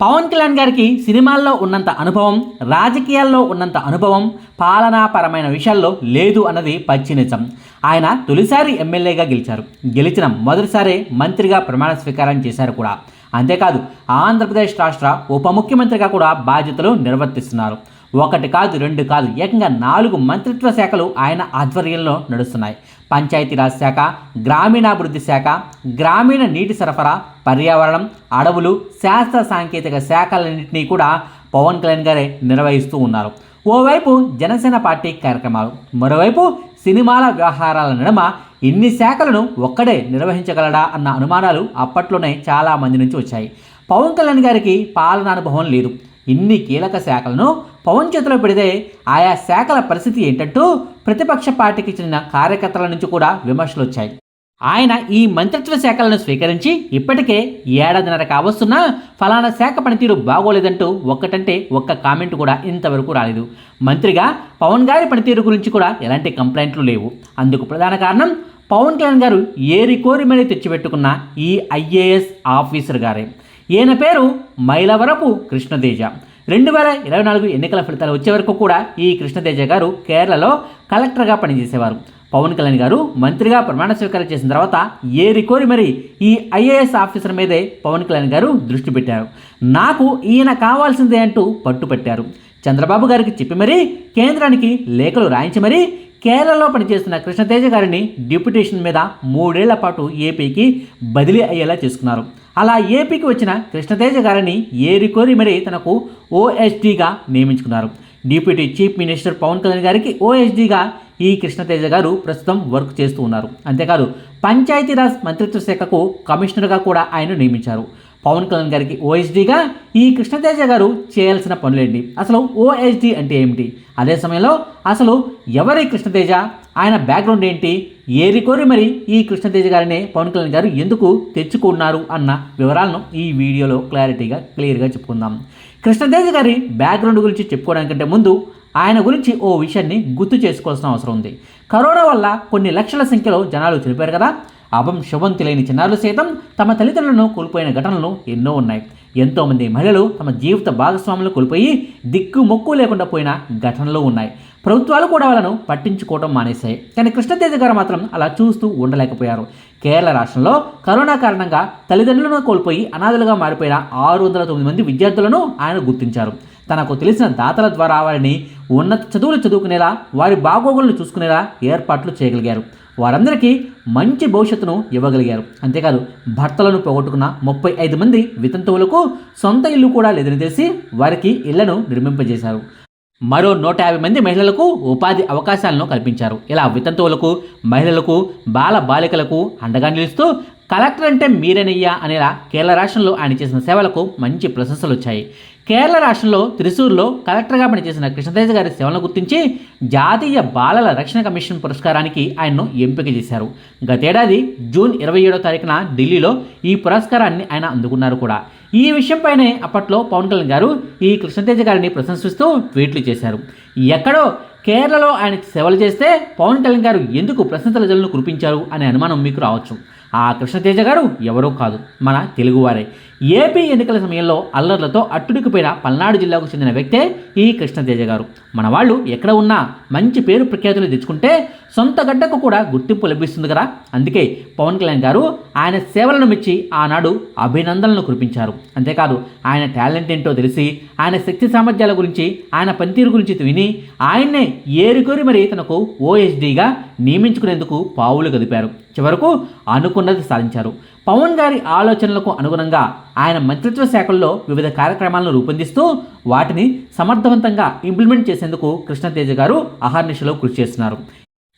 పవన్ కళ్యాణ్ గారికి సినిమాల్లో ఉన్నంత అనుభవం రాజకీయాల్లో ఉన్నంత అనుభవం పాలనాపరమైన విషయాల్లో లేదు అన్నది పచ్చి నిజం. ఆయన తొలిసారి ఎమ్మెల్యేగా గెలిచారు. గెలిచిన మొదటిసారి మంత్రిగా ప్రమాణ స్వీకారం చేశారు కూడా. అంతేకాదు ఆంధ్రప్రదేశ్ రాష్ట్ర ఉప ముఖ్యమంత్రిగా కూడా బాధ్యతలు నిర్వర్తిస్తున్నారు. ఒకటి కాదు రెండు కాదు ఏకంగా నాలుగు మంత్రిత్వ శాఖలు ఆయన ఆధ్వర్యంలో నడుస్తున్నాయి. పంచాయతీరాజ్ శాఖ గ్రామీణాభివృద్ధి శాఖ గ్రామీణ నీటి సరఫరా పర్యావరణం అడవులు శాస్త్ర సాంకేతిక శాఖలన్నింటినీ కూడా పవన్ కళ్యాణ్ గారే నిర్వహిస్తూ ఉన్నారు. ఓవైపు జనసేన పార్టీ కార్యక్రమాలు మరోవైపు సినిమాల వ్యవహారాల నడుమ ఇన్ని శాఖలను ఒక్కడే నిర్వహించగలడా అన్న అనుమానాలు అప్పట్లోనే చాలా మంది నుంచి వచ్చాయి. పవన్ కళ్యాణ్ గారికి పాలన అనుభవం లేదు. ఇన్ని కీలక శాఖలను పవన్ చేతిలో పెడితే ఆయా శాఖల పరిస్థితి ఏంటంటూ ప్రతిపక్ష పార్టీకి చెందిన కార్యకర్తల నుంచి కూడా విమర్శలు వచ్చాయి. ఆయన ఈ మంత్రిత్వ శాఖలను స్వీకరించి ఇప్పటికే ఏడాదిన్నర కావస్తున్నా ఫలానా శాఖ పనితీరు బాగోలేదంటూ ఒక్కటంటే ఒక్క కామెంట్ కూడా ఇంతవరకు రాలేదు. మంత్రిగా పవన్ గారి పనితీరు గురించి కూడా ఎలాంటి కంప్లైంట్లు లేవు. అందుకు ప్రధాన కారణం పవన్ కళ్యాణ్ గారు ఏరి కోరి మరీ తెచ్చిపెట్టుకున్న ఈ ఐఏఎస్ ఆఫీసర్ గారే. ఈయన పేరు మైలవరపు కృష్ణతేజ. రెండు వేల ఇరవై నాలుగు ఎన్నికల ఫలితాలు వచ్చే వరకు కూడా ఈ కృష్ణతేజ గారు కేరళలో కలెక్టర్గా పనిచేసేవారు. పవన్ కళ్యాణ్ గారు మంత్రిగా ప్రమాణ స్వీకారం చేసిన తర్వాత ఏరి కోరి మరి ఈ ఐఏఎస్ ఆఫీసర్ మీదే పవన్ కళ్యాణ్ గారు దృష్టి పెట్టారు. నాకు ఈయన కావాల్సిందే అంటూ పట్టుపట్టారు చంద్రబాబు గారికి చెప్పి మరీ కేంద్రానికి లేఖలు రాయించి మరీ కేరళలో పనిచేస్తున్న కృష్ణతేజ గారిని డిప్యుటేషన్ మీద మూడేళ్ళ పాటు ఏపీకి బదిలీ అయ్యేలా చేసుకున్నారు. అలా ఏపీకి వచ్చిన కృష్ణతేజ గారిని ఏరికోరి మరి తనకు ఓఎస్డీగా నియమించుకున్నారు. Deputy chief minister Pawan Kalyan గారికి ఓఎస్డీగా ఈ కృష్ణతేజ గారు ప్రస్తుతం వర్క్ చేస్తూ ఉన్నారు. అంతేకాదు పంచాయతీరాజ్ మంత్రిత్వ శాఖకు కమిషనర్గా కూడా ఆయన నియమించారు. పవన్ కళ్యాణ్ గారికి ఓఎస్డీగా ఈ కృష్ణతేజ గారు చేయాల్సిన పనులేంటి? అసలు ఓఎస్డీ అంటే ఏమిటి? అదే సమయంలో అసలు ఎవరి కృష్ణతేజ? ఆయన బ్యాక్గ్రౌండ్ ఏంటి? ఏరికోరి మరి ఈ కృష్ణతేజ గారినే పవన్ కళ్యాణ్ గారు ఎందుకు తెచ్చుకున్నారు అన్న వివరాలను ఈ వీడియోలో క్లారిటీగా క్లియర్గా చెప్పుకుందాం. కృష్ణతేజ గారి బ్యాక్గ్రౌండ్ గురించి చెప్పుకోవడానికంటే ముందు ఆయన గురించి ఓ విషయాన్ని గుర్తు చేసుకోవాల్సిన అవసరం ఉంది. కరోనా వల్ల కొన్ని లక్షల సంఖ్యలో జనాలు చనిపోయారు కదా. అభం శుభం తెలియని చిన్నారులు సైతం తమ తల్లిదండ్రులను కోల్పోయిన ఘటనలు ఎన్నో ఉన్నాయి. ఎంతోమంది మహిళలు తమ జీవిత భాగస్వాములు కోల్పోయి దిక్కు మొక్కు లేకుండా పోయిన ఘటనలు ఉన్నాయి. ప్రభుత్వాలు కూడా వాళ్ళను పట్టించుకోవడం మానేశాయి. కానీ కృష్ణతేజ గారు మాత్రం అలా చూస్తూ ఉండలేకపోయారు. కేరళ రాష్ట్రంలో కరోనా కారణంగా తల్లిదండ్రులను కోల్పోయి అనాథలుగా మారిపోయిన ఆరు వందల తొమ్మిది మంది విద్యార్థులను ఆయన గుర్తించారు. తనకు తెలిసిన దాతల ద్వారా వారిని ఉన్నత చదువులు చదువుకునేలా వారి బాగోగులను చూసుకునేలా ఏర్పాట్లు చేయగలిగారు. వారందరికీ మంచి భవిష్యత్తును ఇవ్వగలిగారు. అంతేకాదు భర్తలను పోగొట్టుకున్న ముప్పై ఐదు మంది వితంతువులకు సొంత ఇల్లు కూడా లేదని తెలిసి వారికి ఇళ్ళను నిర్మింపజేశారు. మరో నూట యాభై మంది మహిళలకు ఉపాధి అవకాశాలను కల్పించారు. ఇలా వితంతువులకు మహిళలకు బాల బాలికలకు అండగా నిలుస్తూ కలెక్టర్ అంటే మీరేనయ్యా అనేలా కేరళ రాష్ట్రంలో ఆయన చేసిన సేవలకు మంచి ప్రశంసలు వచ్చాయి కేరళ రాష్ట్రంలో త్రిశూర్లో కలెక్టర్గా పనిచేసిన కృష్ణతేజ గారి సేవలను గుర్తించి జాతీయ బాలల రక్షణ కమిషన్ పురస్కారానికి ఆయన్ను ఎంపిక చేశారు. గతేడాది జూన్ ఇరవై ఏడో తారీఖున ఢిల్లీలో ఈ పురస్కారాన్ని ఆయన అందుకున్నారు కూడా. ఈ విషయంపైనే అప్పట్లో పవన్ కళ్యాణ్ గారు ఈ కృష్ణతేజ గారిని ప్రశంసిస్తూ ట్వీట్లు చేశారు. ఎక్కడో కేరళలో ఆయన సేవలు చేస్తే పవన్ కళ్యాణ్ గారు ఎందుకు ప్రశంసల జల్లును కురిపించారు అనే అనుమానం మీకు రావచ్చు. ఆ కృష్ణతేజ గారు ఎవరో కాదు మన తెలుగువారే. ఏపీ ఎన్నికల సమయంలో అల్లర్లతో అట్టుడికిపోయిన పల్నాడు జిల్లాకు చెందిన వ్యక్తే ఈ కృష్ణతేజ గారు. మన వాళ్ళు ఎక్కడ ఉన్నా మంచి పేరు ప్రఖ్యాతులు తెచ్చుకుంటే సొంత గడ్డకు కూడా గుర్తింపు లభిస్తుంది కదా. అందుకే పవన్ కళ్యాణ్ గారు ఆయన సేవలను మెచ్చి ఆనాడు అభినందనలు కురిపించారు. అంతేకాదు ఆయన టాలెంట్ ఏంటో తెలిసి ఆయన శక్తి సామర్థ్యాల గురించి ఆయన పనితీరు గురించి విని ఆయన్నే ఏరికోరి మరి తనకు ఓఎస్డీగా నియమించుకునేందుకు పావులు గదిపారు. చివరకు అనుకున్నది సాధించారు. పవన్ గారి ఆలోచనలకు అనుగుణంగా ఆయన మంత్రిత్వ శాఖల్లో వివిధ కార్యక్రమాలను రూపొందిస్తూ వాటిని సమర్థవంతంగా ఇంప్లిమెంట్ చేసేందుకు కృష్ణతేజ గారు అహర్నిశలో కృషి చేస్తున్నారు.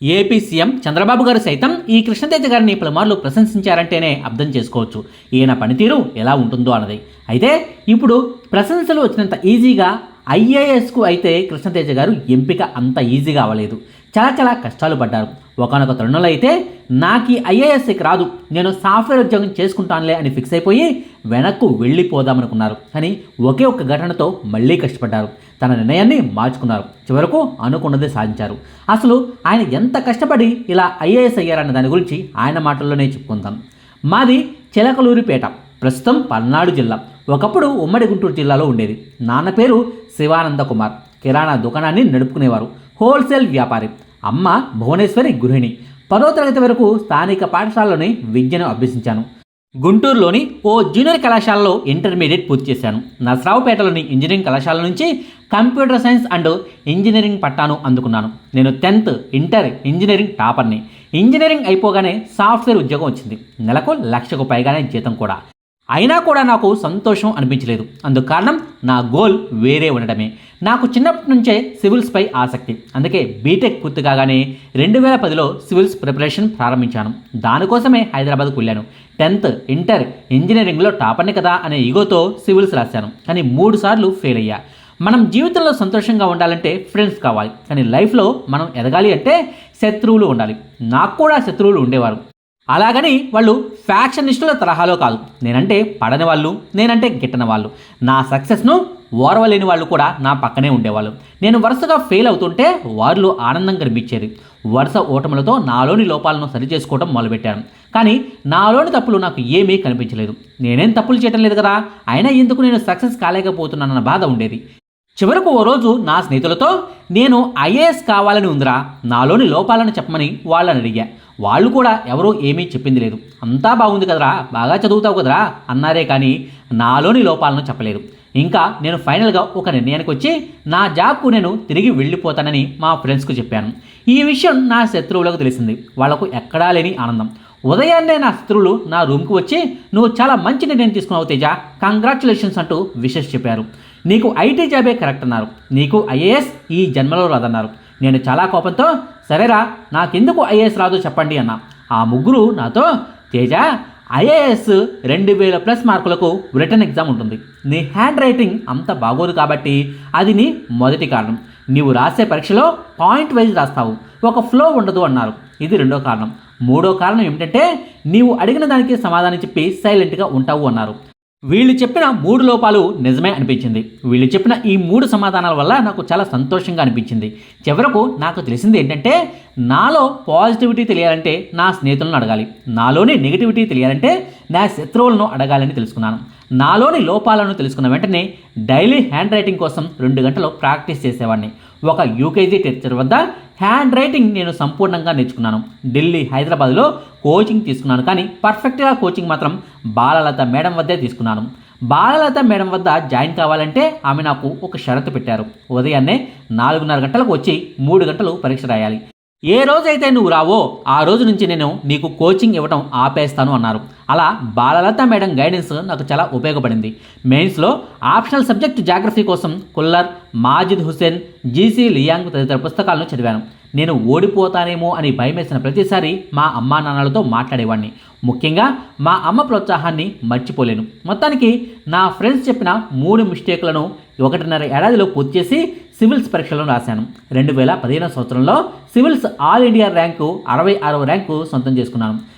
ఏపీ సీఎం చంద్రబాబు గారు సైతం ఈ కృష్ణతేజ గారిని పలుమార్లు ప్రశంసించారంటేనే అర్థం చేసుకోవచ్చు. ఈయన పనితీరు ఎలా ఉంటుందో అన్నది. అయితే ఇప్పుడు ప్రశంసలు వచ్చినంత ఈజీగా ఐఏఎస్కు అయితే కృష్ణతేజ గారు ఎంపిక అంత ఈజీగా అవ్వలేదు చాలా చాలా కష్టాలు పడ్డారు. ఒకనొక తరుణంలో అయితే నాకు ఐఏఎస్కి రాదు. నేను సాఫ్ట్వేర్ ఉద్యోగం చేసుకుంటానులే అని ఫిక్స్ అయిపోయి వెనక్కు వెళ్ళిపోదామనుకున్నారు. అని ఒకే ఒక్క ఘటనతో మళ్ళీ కష్టపడ్డారు. తన నిర్ణయాన్ని మార్చుకున్నారు. చివరకు అనుకున్నదే సాధించారు. అసలు ఆయన ఎంత కష్టపడి ఇలా ఐఏఎస్ అయ్యారన్న దాని గురించి ఆయన మాటల్లోనే చెప్పుకుందాం. మాది చిలకలూరిపేట ప్రస్తుతం పల్నాడు జిల్లా. ఒకప్పుడు ఉమ్మడి గుంటూరు జిల్లాలో ఉండేది. నాన్న పేరు శివానంద కుమార్ కిరాణా దుకాణాన్ని నడుపుకునేవారు. హోల్సేల్ వ్యాపారి. అమ్మ భువనేశ్వరి గృహిణి. పదో తరగతి వరకు స్థానిక పాఠశాలలోని విద్యను అభ్యసించాను. గుంటూరులోని ఓ జూనియర్ కళాశాలలో ఇంటర్మీడియట్ పూర్తి చేశాను. నసరావుపేటలోని ఇంజనీరింగ్ కళాశాల నుంచి కంప్యూటర్ సైన్స్ అండ్ ఇంజనీరింగ్ పట్టాను అందుకున్నాను. నేను టెన్త్ ఇంటర్ ఇంజనీరింగ్ టాపర్ని. ఇంజనీరింగ్ అయిపోగానే సాఫ్ట్వేర్ ఉద్యోగం వచ్చింది. నెలకు లక్షకు పైగానే జీతం కూడా. అయినా కూడా నాకు సంతోషం అనిపించలేదు. అందుకు కారణం నా గోల్ వేరే ఉండటమే నాకు చిన్నప్పటి నుంచే సివిల్స్పై ఆసక్తి. అందుకే బీటెక్ పూర్తి కాగానే రెండు వేల పదిలో సివిల్స్ ప్రిపరేషన్ ప్రారంభించాను. దానికోసమే హైదరాబాద్కు వెళ్ళాను. టెన్త్ ఇంటర్ ఇంజనీరింగ్లో టాపర్ని కదా అనే ఈగోతో సివిల్స్ రాశాను. కానీ మూడు సార్లు ఫెయిల్ అయ్యా. మనం జీవితంలో సంతోషంగా ఉండాలంటే ఫ్రెండ్స్ కావాలి. కానీ లైఫ్లో మనం ఎదగాలి అంటే శత్రువులు ఉండాలి. నాకు కూడా శత్రువులు ఉండేవారు. అలాగని వాళ్ళు ఫ్యాక్షనిస్టుల తరహాలో కాదు. నేనంటే పడని వాళ్ళు నేనంటే గిట్టని వాళ్ళు. నా సక్సెస్ను ఓర్వలేని వాళ్ళు కూడా నా పక్కనే ఉండేవాళ్ళు. నేను వరుసగా ఫెయిల్ అవుతుంటే వారిలో ఆనందం కనిపించేది. వరుస ఓటములతో నాలోని లోపాలను సరిచేసుకోవడం మొదలుపెట్టాను. కానీ నాలోని తప్పులు నాకు ఏమీ కనిపించలేదు. నేనేం తప్పులు చేయటం లేదు కదా? అయినా ఎందుకు నేను సక్సెస్ కాలేకపోతున్నానన్న బాధ ఉండేది. చివరకు ఓ రోజు నా స్నేహితులతో నేను ఐఏఎస్ కావాలని ఉందిరా నాలోని లోపాలను చెప్పమని వాళ్ళని అడిగా. వాళ్ళు కూడా ఎవరూ ఏమీ చెప్పింది లేదు. అంతా బాగుంది కదరా బాగా చదువుతావు కదరా అన్నారే కానీ నాలోని లోపాలను చెప్పలేదు. ఇంకా నేను ఫైనల్గా ఒక నిర్ణయానికి వచ్చి నా జాబ్కు నేను తిరిగి వెళ్ళిపోతానని మా ఫ్రెండ్స్కు చెప్పాను. ఈ విషయం నా శత్రువులకు తెలిసింది. వాళ్ళకు ఎక్కడా లేని ఆనందం. ఉదయాన్నే నా శత్రువులు నా రూమ్కు వచ్చి నువ్వు చాలా మంచి నిర్ణయం తీసుకున్నావు తేజ కంగ్రాచులేషన్స్ అంటూ విషెస్ చెప్పారు. నీకు ఐటీ జాబే కరెక్ట్ అన్నారు. నీకు ఐఏఎస్ ఈ జన్మలో రాదన్నారు. నేను చాలా కోపంతో సరేరా నాకెందుకు ఐఏఎస్ రాదు చెప్పండి అన్నా. ఆ ముగ్గురు నాతో తేజ ఐఏఎస్ రెండు వేల ప్లస్ మార్కులకు రిటర్న్ ఎగ్జామ్ ఉంటుంది. నీ హ్యాండ్ రైటింగ్ అంత బాగోదు కాబట్టి అది నీ మొదటి కారణం. నీవు రాసే పరీక్షలో పాయింట్ వైజ్ రాస్తావు. ఒక ఫ్లో ఉండదు అన్నారు. ఇది రెండో కారణం. మూడో కారణం ఏమిటంటే నీవు అడిగిన దానికి సమాధానం చెప్పి సైలెంట్గా ఉంటావు అన్నారు. వీళ్ళు చెప్పిన మూడు లోపాలు నిజమే అనిపించింది. వీళ్ళు చెప్పిన ఈ మూడు సమాధానాల వల్ల నాకు చాలా సంతోషంగా అనిపించింది. చివరకు నాకు తెలిసింది ఏంటంటే నాలో పాజిటివిటీ తెలియాలంటే నా స్నేహితులను అడగాలి. నాలోని నెగిటివిటీ తెలియాలంటే నా శత్రువులను అడగాలని తెలుసుకున్నాను. నాలోని లోపాలను తెలుసుకున్న వెంటనే డైలీ హ్యాండ్ రైటింగ్ కోసం రెండు గంటలు ప్రాక్టీస్ చేసేవాడిని. ఒక యూకేజీ టీచర్ వద్ద హ్యాండ్ రైటింగ్ నేను సంపూర్ణంగా నేర్చుకున్నాను. ఢిల్లీ హైదరాబాద్లో కోచింగ్ తీసుకున్నాను. కానీ పర్ఫెక్ట్గా కోచింగ్ మాత్రం బాలలత మేడం వద్దే తీసుకున్నాను. బాలలత మేడం వద్ద జాయిన్ కావాలంటే ఆమె నాకు ఒక షరతు పెట్టారు. ఉదయాన్నే నాలుగున్నర గంటలకు వచ్చి మూడు గంటలు పరీక్ష రాయాలి. ఏ రోజైతే నువ్వు రావో ఆ రోజు నుంచి నేను నీకు కోచింగ్ ఇవ్వడం ఆపేస్తాను అన్నారు. అలా బాలలత మేడం గైడెన్స్ నాకు చాలా ఉపయోగపడింది. మెయిన్స్లో ఆప్షనల్ సబ్జెక్ట్ జాగ్రఫీ కోసం కుల్లర్ మాజిద్ హుసేన్ జీసీ లియాంగ్ తదితర పుస్తకాలను చదివాను. నేను ఓడిపోతానేమో అని భయమేసిన ప్రతిసారి మా అమ్మా నాన్నలతో మాట్లాడేవాడిని ముఖ్యంగా మా అమ్మ ప్రోత్సాహాన్ని మర్చిపోలేను. మొత్తానికి నా ఫ్రెండ్స్ చెప్పిన మూడు మిస్టేక్లను ఒకటిన్నర ఏడాదిలో పూర్తి చేసి సివిల్స్ పరీక్షలను రాశాను. రెండు వేల పదిహేను సంవత్సరంలో సివిల్స్ ఆల్ ఇండియా ర్యాంకు అరవై ఆరవ ర్యాంకు సొంతం చేసుకున్నాను.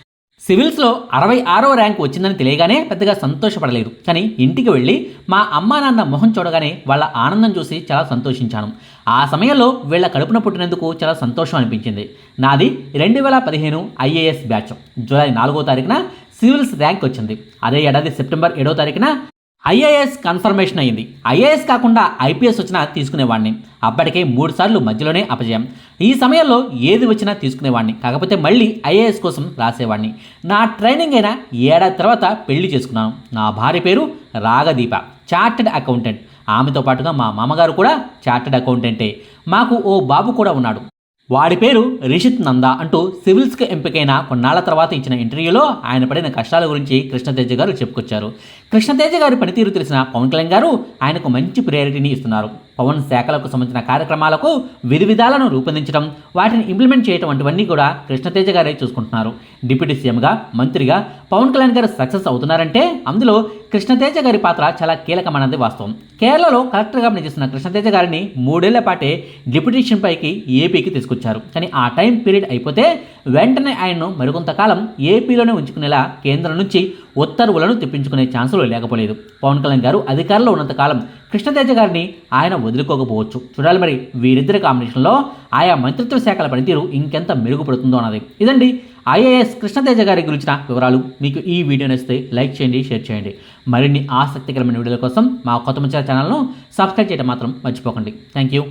సివిల్స్లో అరవై ఆరో ర్యాంక్ వచ్చిందని తెలియగానే పెద్దగా సంతోషపడలేదు. కానీ ఇంటికి వెళ్ళి మా అమ్మా నాన్న మొహం చూడగానే వాళ్ళ ఆనందం చూసి చాలా సంతోషించాను. ఆ సమయంలో వీళ్ళ కడుపున పుట్టినందుకు చాలా సంతోషం అనిపించింది. నాది రెండు వేల పదిహేను ఐఏఎస్ బ్యాచ్. జూలై నాలుగో తారీఖున సివిల్స్ ర్యాంక్ వచ్చింది. అదే ఏడాది సెప్టెంబర్ ఏడో తారీఖున ఐఏఎస్ కన్ఫర్మేషన్ అయ్యింది ఐఏఎస్ కాకుండా ఐపీఎస్ వచ్చినా తీసుకునేవాడిని అప్పటికే మూడు సార్లు మధ్యలోనే అపజయం. ఈ సమయంలో ఏది వచ్చినా తీసుకునేవాడిని కాకపోతే మళ్ళీ ఐఏఎస్ కోసం రాసేవాడిని నా ట్రైనింగ్ అయిన ఏడాది తర్వాత పెళ్ళి చేసుకున్నాను. నా భార్య పేరు రాగదీప చార్టెడ్ అకౌంటెంట్. ఆమెతో పాటుగా మా మామగారు కూడా చార్టెడ్ అకౌంటెంటే. మాకు ఓ బాబు కూడా ఉన్నాడు. వాడి పేరు రిషిత్ నందా అంటూ సివిల్స్కి ఎంపికైన కొన్నాళ్ళ తర్వాత ఇచ్చిన ఇంటర్వ్యూలో ఆయన పడిన కష్టాల గురించి కృష్ణతేజ గారు చెప్పుకొచ్చారు. కృష్ణతేజ గారి పనితీరు తెలిసిన పవన్ కళ్యాణ్ గారు ఆయనకు మంచి ప్రయారిటీని ఇస్తున్నారు. పవన్ శాఖలకు సంబంధించిన కార్యక్రమాలకు విధివిధాలను రూపొందించడం వాటిని ఇంప్లిమెంట్ చేయడం వంటివన్నీ కూడా కృష్ణతేజ గారే చూసుకుంటున్నారు. డిప్యూటీ సీఎంగా మంత్రిగా పవన్ కళ్యాణ్ గారు సక్సెస్ అవుతున్నారంటే అందులో కృష్ణతేజ గారి పాత్ర చాలా కీలకమైనది వాస్తవం. కేరళలో కలెక్టర్గా పనిచేసిన కృష్ణతేజ గారిని మూడేళ్ళ పాటే డిప్యూటేషన్ పైకి ఏపీకి తీసుకొచ్చారు. కానీ ఆ టైం పీరియడ్ అయిపోతే వెంటనే ఆయన్ను మరికొంతకాలం ఏపీలోనే ఉంచుకునేలా కేంద్రం నుంచి ఉత్తర్వులను తెప్పించుకునే ఛాన్సులు లేకపోలేదు. పవన్ కళ్యాణ్ గారు అధికారంలో ఉన్నంతకాలం కృష్ణతేజ గారిని ఆయన వదులుకోకపోవచ్చు. చూడాలి మరి వీరిద్దరి కాంబినేషన్లో ఆయా మంత్రిత్వ శాఖల పనితీరు ఇంకెంత మెరుగుపడుతుందో అన్నది. ఇదండి ఐఏఎస్ కృష్ణతేజ గారి గురించిన వివరాలు. మీకు ఈ వీడియో నచ్చితే లైక్ చేయండి షేర్ చేయండి. మరిన్ని ఆసక్తికరమైన వీడియోల కోసం మా కొత్త ముచ్చట ఛానల్ను సబ్స్క్రైబ్ చేయడం మాత్రం మర్చిపోకండి. Thank you